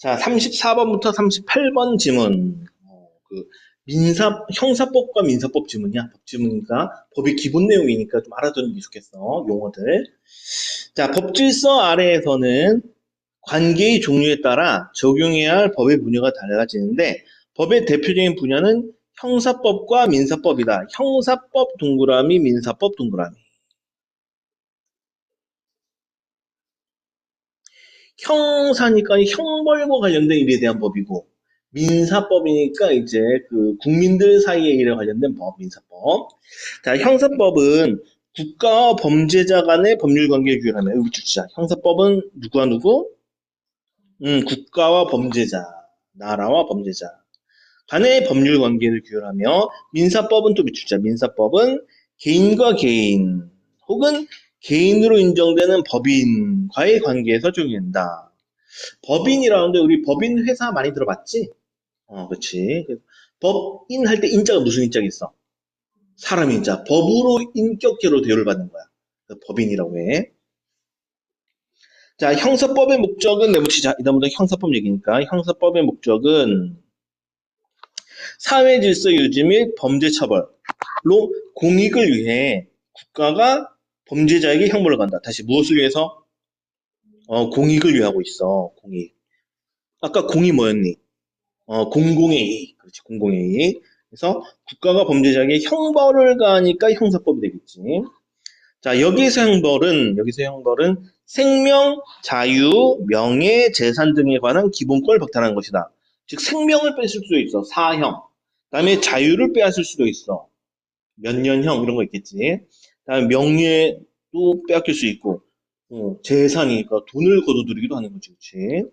자, 34번부터 38번 지문. 어, 그 민사 형사법과 민사법 지문이야. 법 지문이니까 법의 기본 내용이니까 좀 알아두는 게 좋겠어. 용어들. 자, 법질서 아래에서는 관계의 종류에 따라 적용해야 할 법의 분야가 달라지는데 법의 대표적인 분야는 형사법과 민사법이다. 형사법 동그라미, 민사법 동그라미. 형사니까 형벌과 관련된 일에 대한 법이고 민사법이니까 이제 그 국민들 사이의 일에 관련된 법, 민사법. 자, 형사법은 국가와 범죄자 간의 법률 관계를 규율하며 여기 주자. 형사법은 누구와 누구? 음, 국가와 범죄자, 나라와 범죄자 간의 법률 관계를 규율하며 민사법은 또 밑줄자. 민사법은 개인과 개인 혹은 개인으로 인정되는 법인과의 관계에서 적용된다. 법인이라는데 우리 법인 회사 많이 들어봤지? 어, 그렇지. 법인 할 때 인자가 무슨 인자가 있어? 사람 인자. 법으로 인격계로 대우를 받는 거야. 그래서 법인이라고 해. 자, 형사법의 목적은 내붙이자. 이다음부터 형사법 얘기니까 형사법의 목적은 사회 질서 유지 및 범죄 처벌로 공익을 위해 국가가 범죄자에게 형벌을 간다. 다시 무엇을 위해서? 어, 공익을 위하고 있어. 공익. 아까 공이 뭐였니? 어, 공공의 이익. 그렇지, 공공의 이익. 그래서 국가가 범죄자에게 형벌을 가하니까 형사법이 되겠지. 자, 여기서 형벌은, 여기서 형벌은 생명, 자유, 명예, 재산 등에 관한 기본권을 박탈하는 것이다. 즉, 생명을 뺏을 수도 있어. 사형. 그 다음에 자유를 빼앗을 수도 있어. 몇 년형, 이런 거 있겠지. 명예도 빼앗길 수 있고, 어, 재산이니까 돈을 거둬들이기도 하는 거지, 그렇지?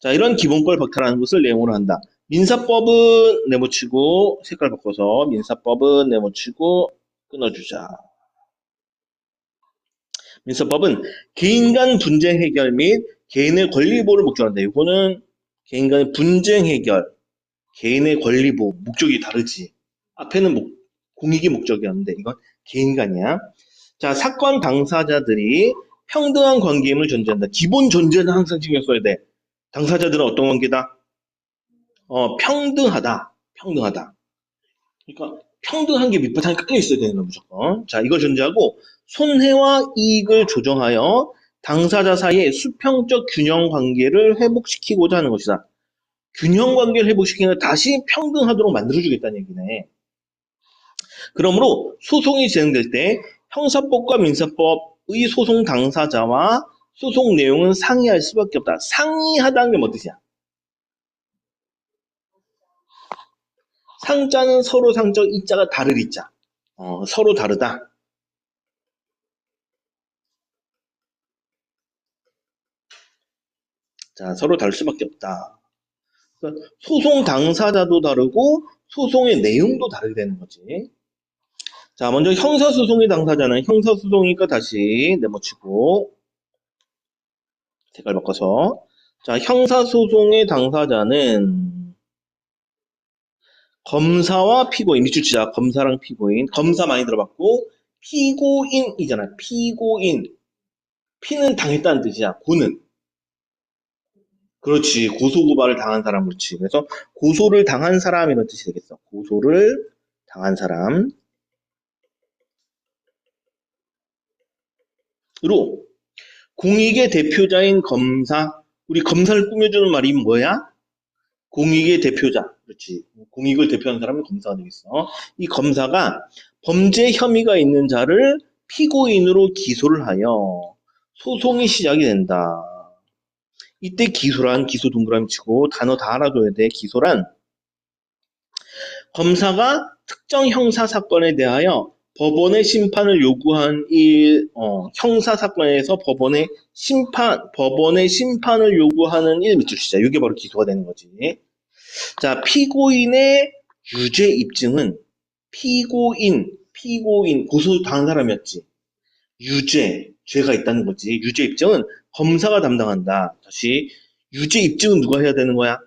자, 이런 기본권을 박탈하는 것을 내용으로 한다. 민사법은 네모치고 색깔 바꿔서 민사법은 네모치고 끊어주자. 민사법은 개인 간 분쟁 해결 및 개인의 권리 보호를 목적한다. 이거는 개인 간의 분쟁 해결, 개인의 권리 보호 목적이 다르지. 앞에는 목- 공익이 목적이었는데 이건 개인 간이야. 자, 사건 당사자들이 평등한 관계임을 존재한다. 기본 존재는 항상 신경 써야 돼. 당사자들은 어떤 관계다? 어, 평등하다. 평등하다. 그러니까 평등한 게 밑바탕에 깔려 있어야 되는 거야, 무조건. 자, 이걸 존재하고 손해와 이익을 조정하여 당사자 사이의 수평적 균형 관계를 회복시키고자 하는 것이다. 균형 관계를 회복시키는 다시 평등하도록 만들어주겠다는 얘기네. 그러므로 소송이 진행될 때 형사법과 민사법의 소송 당사자와 소송 내용은 상이할 수밖에 없다. 상이하다는 게뭐 뜻이야? 상자는 서로 상적, 이자가 다를 이자. 어, 서로 다르다. 자, 서로 다를 수밖에 없다. 그러니까 소송 당사자도 다르고 소송의 내용도 다르게 되는 거지. 자, 먼저 형사소송의 당사자는 형사소송이니까 다시 네모치고 색깔 바꿔서 자, 형사소송의 당사자는 검사와 피고인, 밑줄 치자. 검사랑 피고인. 검사 많이 들어봤고 피고인이잖아. 피고인. 피는 당했다는 뜻이야. 고는. 그렇지. 고소고발을 당한 사람 그렇지. 그래서 고소를 당한 사람이라는 뜻이 되겠어. 고소를 당한 사람. 로 공익의 대표자인 검사, 우리 검사를 꾸며주는 말이 뭐야? 공익의 대표자, 그렇지. 공익을 대표하는 사람이 검사가 되겠어. 이 검사가 범죄 혐의가 있는 자를 피고인으로 기소를 하여 소송이 시작이 된다. 이때 기소란 기소 동그라미 치고 단어 다 알아둬야 돼. 기소란 검사가 특정 형사 사건에 대하여 법원의 심판을 요구한 일, 어, 형사 사건에서 법원의 심판, 법원의 심판을 요구하는 일 치자. 이게 바로 기소가 되는 거지. 자, 피고인의 유죄 입증은 피고인, 피고인, 고소 당한 사람이었지. 유죄, 죄가 있다는 거지. 유죄 입증은 검사가 담당한다. 다시, 유죄 입증은 누가 해야 되는 거야?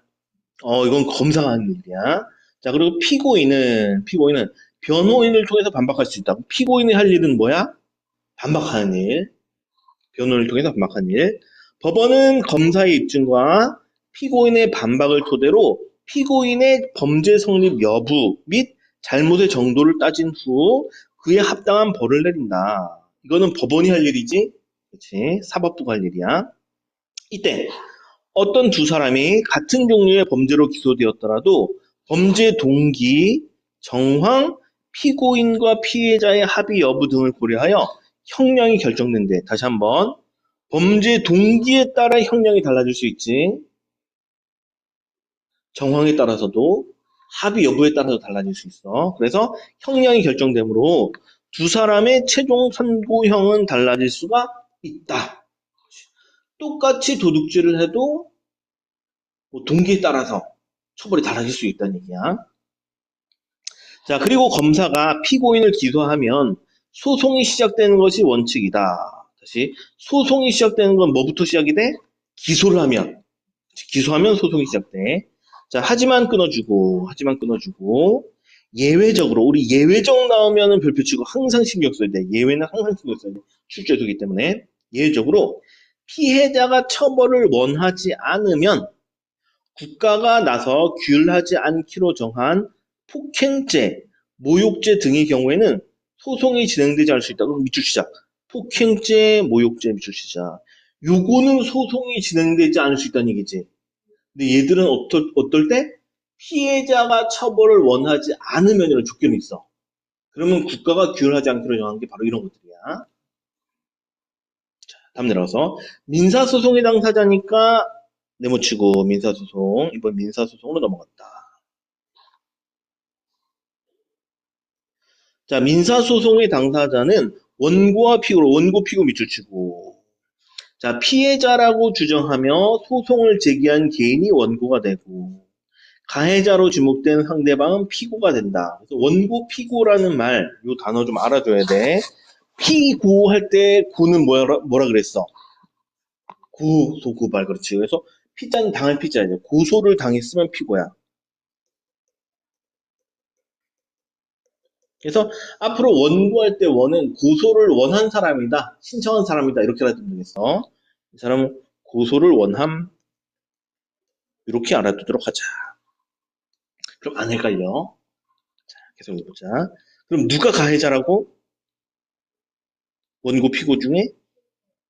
어, 이건 검사가 하는 일이야. 자, 그리고 피고인은, 피고인은 변호인을 통해서 반박할 수 있다. 피고인이 할 일은 뭐야? 반박하는 일. 변호인을 통해서 반박하는 일. 법원은 검사의 입증과 피고인의 반박을 토대로 피고인의 범죄 성립 여부 및 잘못의 정도를 따진 후 그에 합당한 벌을 내린다. 이거는 법원이 할 일이지, 그렇지? 사법부가 할 일이야. 이때 어떤 두 사람이 같은 종류의 범죄로 기소되었더라도 범죄 동기, 정황, 피고인과 피해자의 합의 여부 등을 고려하여 형량이 결정된대. 다시 한번 범죄 동기에 따라 형량이 달라질 수 있지. 정황에 따라서도 합의 여부에 따라서 달라질 수 있어. 그래서 형량이 결정되므로 두 사람의 최종 선고형은 달라질 수가 있다. 똑같이 도둑질을 해도 뭐 동기에 따라서 처벌이 달라질 수 있다는 얘기야. 자, 그리고 검사가 피고인을 기소하면 소송이 시작되는 것이 원칙이다. 다시 소송이 시작되는 건 뭐부터 시작이 돼? 기소를 하면. 기소하면 소송이 시작돼. 자, 하지만 끊어주고, 하지만 끊어주고, 예외적으로, 우리 예외적 나오면은 별표 치고 항상 신경 써야 돼. 예외는 항상 신경 써야 돼. 출제되기 때문에. 예외적으로, 피해자가 처벌을 원하지 않으면, 국가가 나서 규율하지 않기로 정한 폭행죄, 모욕죄 등의 경우에는 소송이 진행되지 않을 수 있다. 그럼 밑줄 시작. 폭행죄, 모욕죄 밑줄 시작. 요거는 소송이 진행되지 않을 수 있다는 얘기지. 근데 얘들은 어떨, 어떨 때? 피해자가 처벌을 원하지 않으면 이런 조건이 있어. 그러면 국가가 규율하지 않기로 정한 게 바로 이런 것들이야. 자, 다음 내려가서 민사소송의 당사자니까 네모치고 민사소송 이번 민사소송으로 넘어갔다. 자 민사소송의 당사자는 원고와 피고로 원고 피고 밑줄 치고 자 피해자라고 주장하며 소송을 제기한 개인이 원고가 되고 가해자로 지목된 상대방은 피고가 된다. 그래서 원고 피고라는 말, 이 단어 좀 알아줘야 돼. 피고 할때 구는 뭐라, 뭐라 그랬어? 구 소 구발 그렇지. 그래서 피자는 당할 피자예요. 고소를 당했으면 피고야. 그래서 앞으로 원고할 때 원은 고소를 원한 사람이다, 신청한 사람이다 이렇게 알아두면 되겠어. 이 사람은 고소를 원함 이렇게 알아두도록 하자. 그럼 안 헷갈려. 자, 계속 해보자. 그럼 누가 가해자라고? 원고 피고 중에?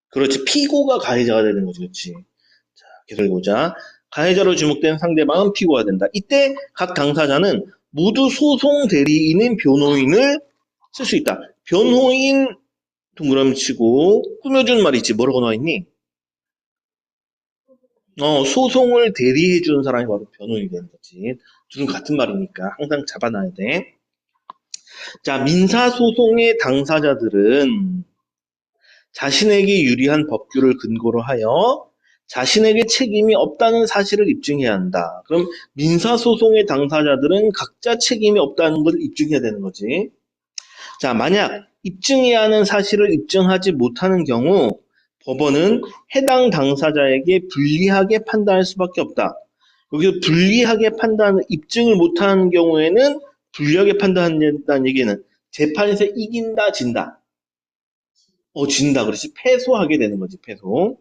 그렇지. 피고가 가해자가 되는 거지, 그렇지. 자, 계속 해보자. 가해자로 지목된 상대방은 피고가 된다. 이때 각 당사자는 모두 소송 대리인인 변호인을 쓸 수 있다. 변호인 동그라미 치고 꾸며준 말이 있지. 뭐라고 나와 있니? 어, 소송을 대리해 주는 사람이 바로 변호인이 되는 거지. 둘은 같은 말이니까 항상 잡아놔야 돼. 자, 민사소송의 당사자들은 자신에게 유리한 법규를 근거로 하여 자신에게 책임이 없다는 사실을 입증해야 한다. 그럼 민사소송의 당사자들은 각자 책임이 없다는 것을 입증해야 되는 거지. 자, 만약 입증해야 하는 사실을 입증하지 못하는 경우 법원은 해당 당사자에게 불리하게 판단할 수밖에 없다. 여기서 불리하게 판단, 입증을 못하는 경우에는 불리하게 판단한다는 얘기는 재판에서 이긴다, 진다. 어, 진다. 그렇지. 패소하게 되는 거지, 패소.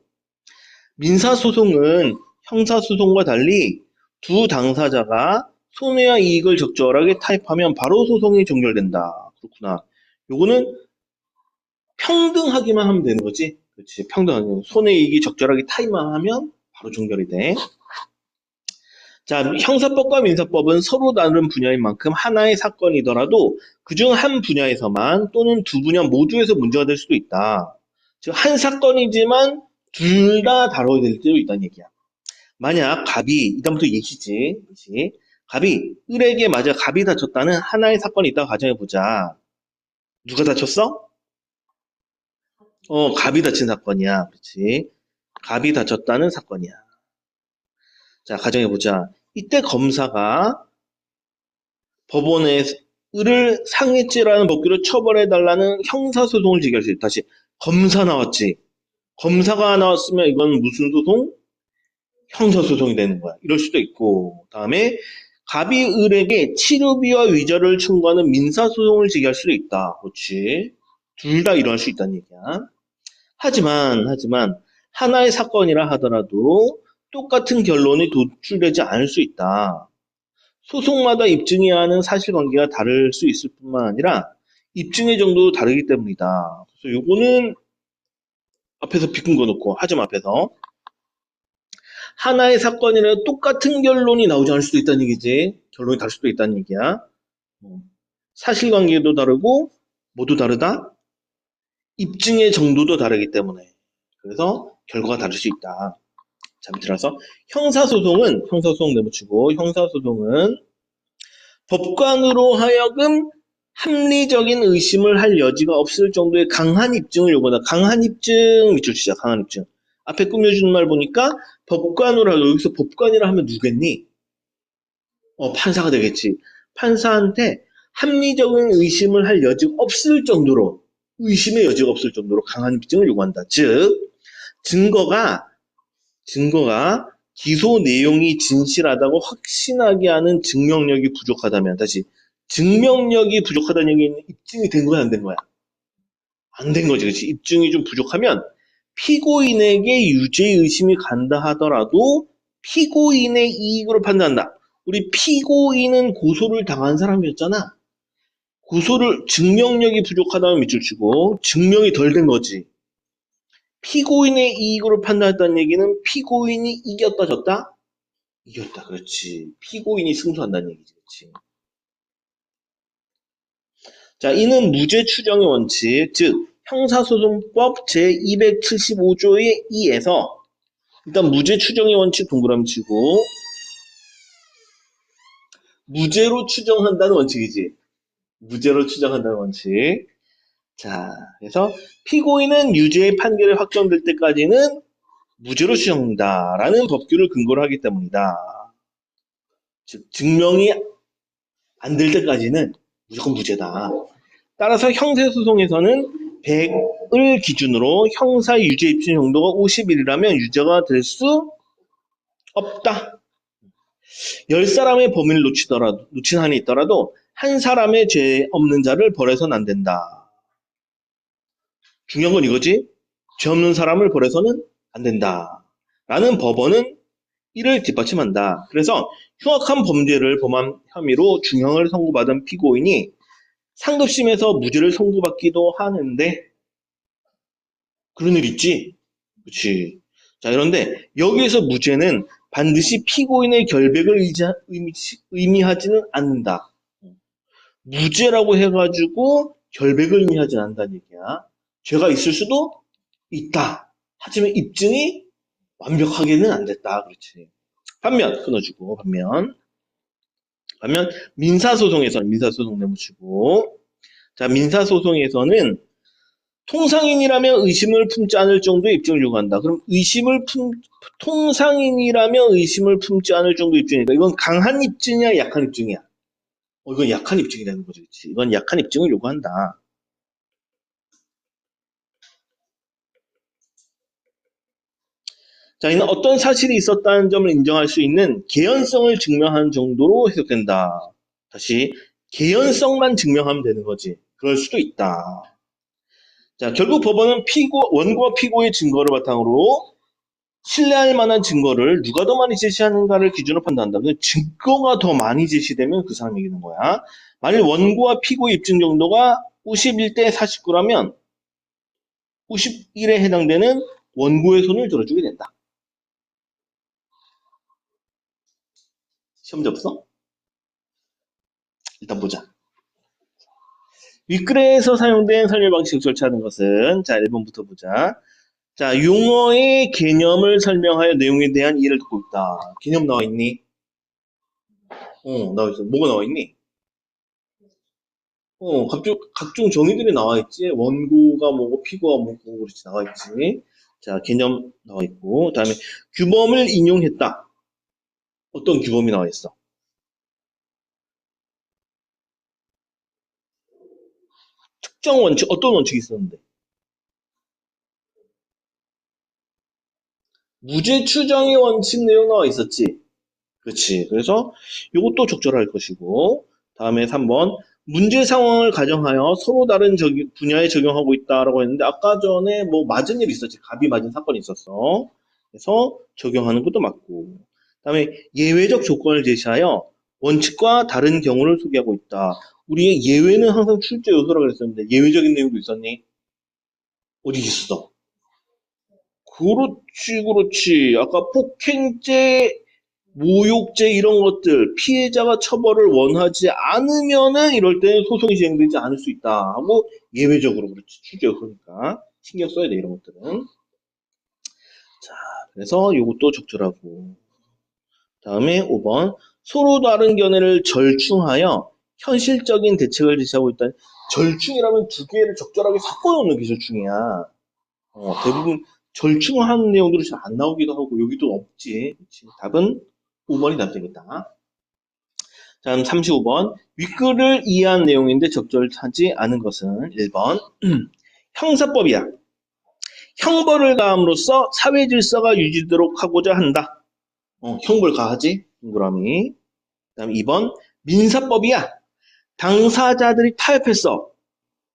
민사소송은 형사소송과 달리 두 당사자가 손해와 이익을 적절하게 타입하면 바로 소송이 종결된다. 그렇구나. 요거는 평등하기만 하면 되는 거지. 그렇지. 평등하게. 손해이익이 적절하게 타입만 하면 바로 종결이 돼. 자, 형사법과 민사법은 서로 다른 분야인 만큼 하나의 사건이더라도 그중 한 분야에서만 또는 두 분야 모두에서 문제가 될 수도 있다. 즉, 한 사건이지만 둘 다 다뤄야 될 때도 있다는 얘기야. 만약 갑이, 이다음부터 예시지, 예시. 갑이 을에게 맞아 갑이 다쳤다는 하나의 사건이 있다고 가정해 보자. 누가 다쳤어? 어, 갑이 다친 사건이야. 그렇지. 갑이 다쳤다는 사건이야. 자, 가정해 보자. 이때 검사가 법원에 을을 상해죄라는 법규로 처벌해 달라는 형사소송을 제기할 수 있다. 다시, 검사 나왔지. 검사가 나왔으면 이건 무슨 소송? 형사소송이 되는 거야. 이럴 수도 있고. 다음에, 갑이 을에게 치료비와 위자료를 청구하는 민사소송을 제기할 수도 있다. 그렇지. 둘 다 일어날 수 있다는 얘기야. 하지만, 하지만, 하나의 사건이라 하더라도 똑같은 결론이 도출되지 않을 수 있다. 소송마다 입증해야 하는 사실관계가 다를 수 있을 뿐만 아니라 입증의 정도도 다르기 때문이다. 그래서 요거는 앞에서 비끈 거 놓고 하점 앞에서 하나의 사건이라 똑같은 결론이 나오지 않을 수도 있다는 얘기지. 결론이 다를 수도 있다는 얘기야. 어, 사실관계도 다르고 모두 다르다. 입증의 정도도 다르기 때문에 그래서 결과가 다를 수 있다. 자, 밑으로서 형사소송은 형사소송 내붙이고 형사소송은 법관으로 하여금 합리적인 의심을 할 여지가 없을 정도의 강한 입증을 요구한다. 강한 입증 밑줄 치자. 강한 입증. 앞에 꾸며주는 말 보니까 법관으로 하고 여기서 법관이라 하면 누겠니? 어 판사가 되겠지. 판사한테 합리적인 의심을 할 여지가 없을 정도로 의심의 여지가 없을 정도로 강한 입증을 요구한다. 즉 증거가 증거가 기소 내용이 진실하다고 확신하게 하는 증명력이 부족하다면 다시 증명력이 부족하다는 얘기는 입증이 된 거야 안 된 거야? 안 된 거지 그렇지 입증이 좀 부족하면 피고인에게 유죄 의심이 간다 하더라도 피고인의 이익으로 판단한다. 우리 피고인은 고소를 당한 사람이었잖아. 고소를 증명력이 부족하다면 밑줄 치고 증명이 덜 된 거지. 피고인의 이익으로 판단했다는 얘기는 피고인이 이겼다 졌다? 이겼다 그렇지. 피고인이 승소한다는 얘기지 그렇지. 자, 이는 무죄 추정의 원칙, 즉 형사소송법 제275조의 2에서 일단 무죄 추정의 원칙 동그라미 치고 무죄로 추정한다는 원칙이지. 무죄로 추정한다는 원칙. 자, 그래서 피고인은 유죄의 판결이 확정될 때까지는 무죄로 추정한다라는 법규를 근거로 하기 때문이다. 즉 증명이 안 될 때까지는 무조건 무죄다. 따라서 형사소송에서는 100을 기준으로 형사 유죄 입증 정도가 50일이라면 유죄가 될 수 없다. 10사람의 범인을 놓치더라도, 놓친 한이 있더라도 한 사람의 죄 없는 자를 벌해서는 안 된다. 중요한 건 이거지. 죄 없는 사람을 벌해서는 안 된다. 라는 법원은 이를 뒷받침한다. 그래서 흉악한 범죄를 범한 혐의로 중형을 선고받은 피고인이 상급심에서 무죄를 선고받기도 하는데 그런 일 있지? 그렇지. 자, 그런데 여기에서 무죄는 반드시 피고인의 결백을 의미, 하지는 않는다. 무죄라고 해가지고 결백을 의미하지 않는다는 얘기야. 죄가 있을 수도 있다. 하지만 입증이 완벽하게는 안 됐다. 그렇지. 반면 끊어주고 반면 반면 민사소송에서는 민사소송 내붙이고 자 민사소송에서는 통상인이라면 의심을 품지 않을 정도의 입증을 요구한다. 그럼 의심을 품 통상인이라면 의심을 품지 않을 정도의 입증이니까 이건 강한 입증이야 약한 입증이야. 어, 이건 약한 입증이라는 거죠. 그치? 이건 약한 입증을 요구한다. 자, 이는 어떤 사실이 있었다는 점을 인정할 수 있는 개연성을 증명하는 정도로 해석된다. 다시 개연성만 증명하면 되는 거지. 그럴 수도 있다. 자, 결국 법원은 피고 원고와 피고의 증거를 바탕으로 신뢰할 만한 증거를 누가 더 많이 제시하는가를 기준으로 판단한다. 근데 증거가 더 많이 제시되면 그 사람이 이기는 거야. 만일 원고와 피고의 입증 정도가 51대 49라면 51에 해당되는 원고의 손을 들어주게 된다. 시험지 없어? 일단 보자. 윗글에서 사용된 설명 방식 절차하는 것은 자 1번부터 보자. 자 용어의 개념을 설명하여 내용에 대한 이해를 듣고 있다. 개념 나와 있니? 어 나와 있어. 뭐가 나와 있니? 어 각종 각종 정의들이 나와 있지. 원고가 뭐고 피고가 뭐고 그렇지 나와 있지. 자 개념 나와 있고 다음에 규범을 인용했다. 어떤 규범이 나와 있어? 특정 원칙, 어떤 원칙이 있었는데? 무죄 추정의 원칙 내용 나와 있었지. 그렇지. 그래서 이것도 적절할 것이고, 다음에 3번. 문제 상황을 가정하여 서로 다른 분야에 적용하고 있다라고 했는데, 아까 전에 뭐 맞은 일 있었지. 갑이 맞은 사건이 있었어. 그래서 적용하는 것도 맞고. 그다음에 예외적 조건을 제시하여 원칙과 다른 경우를 소개하고 있다. 우리의 예외는 항상 출제 요소라고 그랬었는데 예외적인 내용도 있었니? 어디 있어? 그렇지, 그렇지. 아까 폭행죄, 모욕죄 이런 것들 피해자가 처벌을 원하지 않으면은 이럴 때는 소송이 진행되지 않을 수 있다 하고 예외적으로 그렇지 출제 요소니까 신경 써야 돼 이런 것들은. 자, 그래서 이것도 적절하고. 다음에 5번 서로 다른 견해를 절충하여 현실적인 대책을 제시하고 있다. 절충이라면 두 개를 적절하게 섞어놓는 게 절충이야. 어, 대부분 절충하는 내용들이 잘 안 나오기도 하고 여기도 없지. 그치? 답은 5번이 답되겠다. 다음 35번 윗글을 이해한 내용인데 적절하지 않은 것은 1번 형사법이야. 형벌을 가함으로써 사회 질서가 유지되도록 하고자 한다. 어, 형벌 가하지? 동그라미. 다음 2번 민사법이야. 당사자들이 타협했어.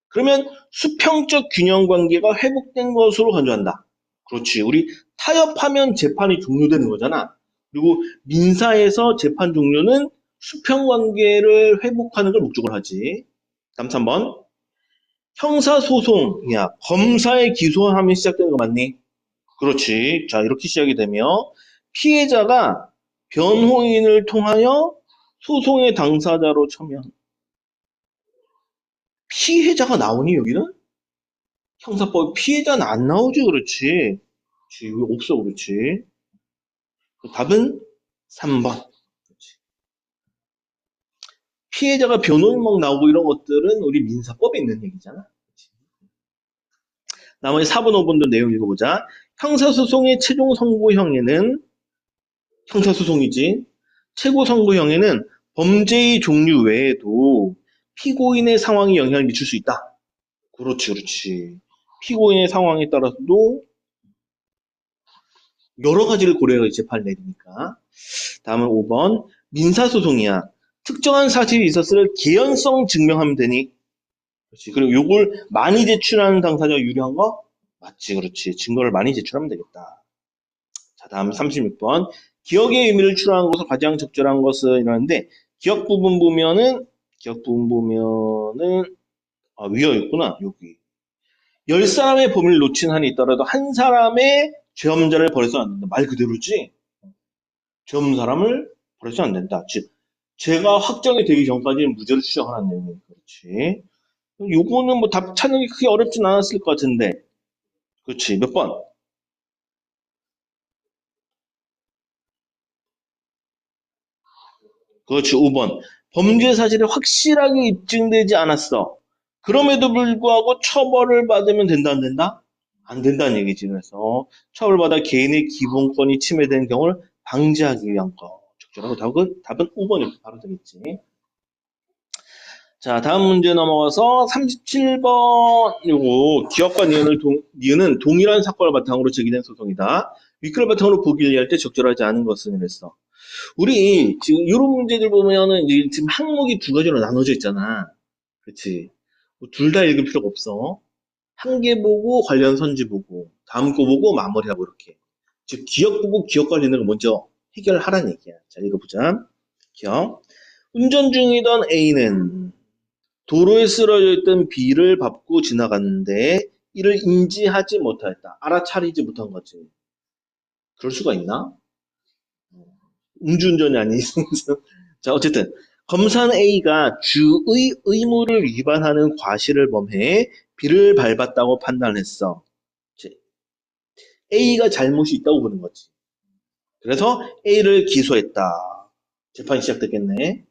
그러면 수평적 균형 관계가 회복된 것으로 간주한다. 그렇지. 우리 타협하면 재판이 종료되는 거잖아. 그리고 민사에서 재판 종료는 수평 관계를 회복하는 걸 목적으로 하지. 다음 3번. 형사소송이야. 검사의 기소하면 시작되는 거 맞니? 그렇지. 자, 이렇게 시작이 되며 피해자가 변호인을 통하여 소송의 당사자로 참여. 피해자가 나오니 여기는? 형사법 피해자는 안 나오지 그렇지. 그렇지. 왜 없어 그렇지. 답은 3번. 그렇지. 피해자가 변호인 막 나오고 이런 것들은 우리 민사법에 있는 얘기잖아. 그렇지. 나머지 4번, 5번도 내용 읽어보자. 형사소송의 최종 선고형에는 형사소송이지. 최고 선고형에는 범죄의 종류 외에도 피고인의 상황이 영향을 미칠 수 있다. 그렇지, 그렇지. 피고인의 상황에 따라서도 여러 가지를 고려해서 재판을 내리니까. 다음은 5번. 민사소송이야. 특정한 사실이 있었을 개연성 증명하면 되니. 그렇지. 그리고 요걸 많이 제출하는 당사자가 유리한 거? 맞지, 그렇지. 증거를 많이 제출하면 되겠다. 자, 다음 36번. 기억의 의미를 추론하는 것은 가장 적절한 것은 이러는데, 기억 부분 보면은, 기억 부분 보면은, 아, 위어 있구나, 여기. 열 사람의 범위를 놓친 한이 있더라도 한 사람의 죄 없는 자를 버려서는 안 된다. 말 그대로지. 죄 없는 사람을 버려서는 안 된다. 즉, 죄가 확정이 되기 전까지는 무죄를 추정하는 내용이니까 그렇지. 요거는 뭐 답 찾는 게 크게 어렵진 않았을 것 같은데. 그렇지. 몇 번? 그렇지. 5번. 범죄 사실이 확실하게 입증되지 않았어. 그럼에도 불구하고 처벌을 받으면 된다, 안 된다? 안 된다는 얘기지. 그래서 처벌받아 개인의 기본권이 침해되는 경우를 방지하기 위한 거. 적절하고 답은, 답은 5번이 바로 되겠지. 자, 다음 문제 넘어가서 37번, 요거, 기업과 니은을 동, 니은은 동일한 사건을 바탕으로 제기된 소송이다. 윗글 바탕으로 보기를 이해할 때 적절하지 않은 것은 이랬어. 우리 지금 이런 문제들 보면은 지금 항목이 두 가지로 나눠져 있잖아. 그렇지? 둘다 읽을 필요가 없어. 한 개 보고 관련 선지 보고 다음 거 보고 마무리하고 이렇게. 즉 기억 보고 기억 관련된 걸 먼저 해결하라는 얘기야. 자 읽어보자. 기억. 운전 중이던 A는 도로에 쓰러져 있던 B를 밟고 지나갔는데 이를 인지하지 못하였다. 알아차리지 못한 거지. 그럴 수가 있나? 음주운전이 아닌 자 어쨌든 검사는 A가 주의 의무를 위반하는 과실을 범해 B를 밟았다고 판단했어. A가 잘못이 있다고 보는 거지. 그래서 A를 기소했다. 재판이 시작됐겠네.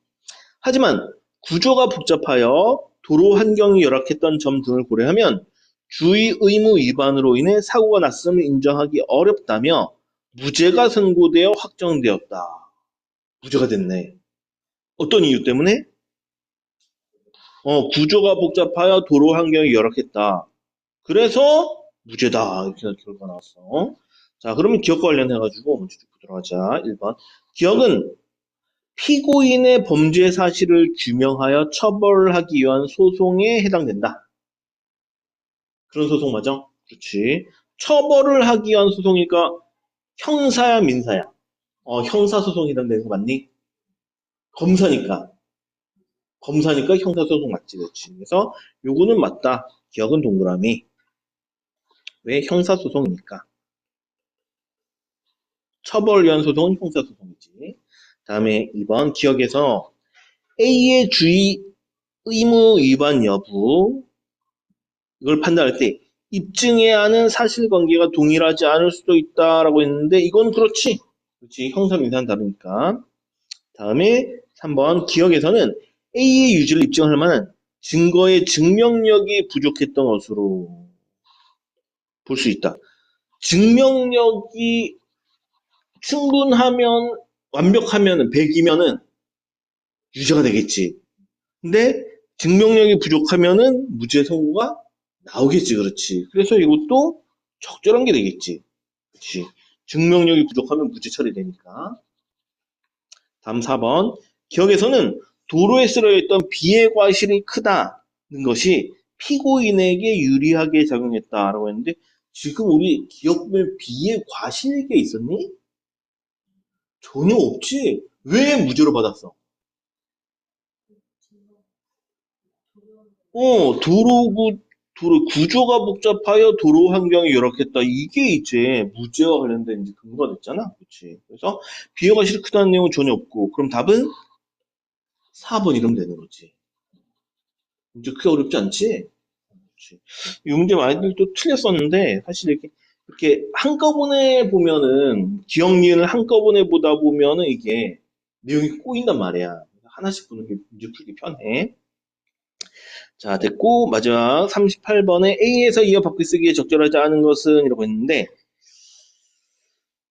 하지만 구조가 복잡하여 도로 환경이 열악했던 점 등을 고려하면 주의 의무 위반으로 인해 사고가 났음을 인정하기 어렵다며 무죄가 선고되어 확정되었다. 무죄가 됐네. 어떤 이유 때문에? 어, 구조가 복잡하여 도로 환경이 열악했다. 그래서 무죄다. 이렇게 결과 나왔어. 자, 그러면 기억 관련해가지고 먼저 쭉 보도록 하자. 1번. 기억은 피고인의 범죄 사실을 규명하여 처벌하기 위한 소송에 해당된다. 그런 소송 맞아? 그렇지. 처벌을 하기 위한 소송이니까 형사야, 민사야? 어, 형사소송이 해당되는 거 맞니? 검사니까. 검사니까 형사소송 맞지, 그렇지. 그래서 요거는 맞다. 기억은 동그라미. 왜? 형사소송이니까. 처벌 위한 소송은 형사소송이지. 다음에 2번 기억에서 A의 주의 의무 위반 여부 이걸 판단할 때 입증해야 하는 사실관계가 동일하지 않을 수도 있다라고 했는데 이건 그렇지. 그렇지. 형사 민사는 다르니까. 다음에 3번 기억에서는 A의 유죄를 입증할 만한 증거의 증명력이 부족했던 것으로 볼 수 있다. 증명력이 충분하면 완벽하면은 100이면은 유죄가 되겠지. 근데 증명력이 부족하면은 무죄 선고가 나오겠지, 그렇지. 그래서 이것도 적절한 게 되겠지. 그렇지. 증명력이 부족하면 무죄 처리되니까. 다음 4번. 기억에서는 도로에 쓰여있던 비의 과실이 크다는 것이 피고인에게 유리하게 작용했다라고 했는데 지금 우리 기억에 비의 과실이 있었니? 전혀 없지. 왜 무죄로 받았어? 어, 도로, 구, 도로 구조가 복잡하여 도로 환경이 열악했다. 이게 이제 무죄와 관련된 이제 근거가 됐잖아. 그렇지. 그래서 비해가 실이 크다는 내용은 전혀 없고. 그럼 답은 4번 이러면 되는 거지. 이제 그게 어렵지 않지? 그렇지. 이 문제 많이들 또 틀렸었는데, 사실 이렇게, 이렇게 한꺼번에 보면은, 기억 니은을 한꺼번에 보다 보면은 이게 내용이 꼬인단 말이야. 하나씩 보는 게 문제 풀기 편해. 자, 됐고, 마지막 38번에 A에서 이어 바퀴 쓰기에 적절하지 않은 것은 이라고 했는데,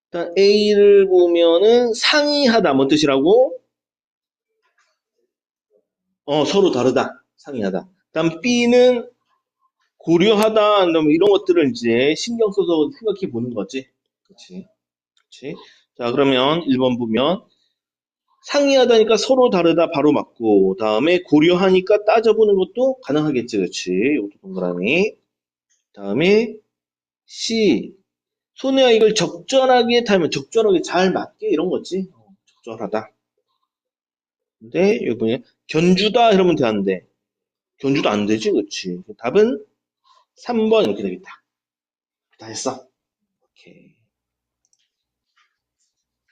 일단 A를 보면은 상이하다. 뭔 뜻이라고? 어, 서로 다르다. 상이하다. 다음 B는 고려하다. 뭐 이런 것들을 이제 신경 써서 생각해 보는 거지. 그렇지. 그렇지. 자, 그러면 1번 보면 상이하다니까 서로 다르다 바로 맞고 다음에 고려하니까 따져보는 것도 가능하겠지 그렇지? 이것도 동그라미. 다음에 C. 손해와 이걸 적절하게 타면 적절하게 잘 맞게 이런 거지. 어, 적절하다. 근데 이번에 견주다 이러면 되는데 견주도 안 되지 그렇지? 답은 3번 이렇게 되겠다. 다 했어? 오케이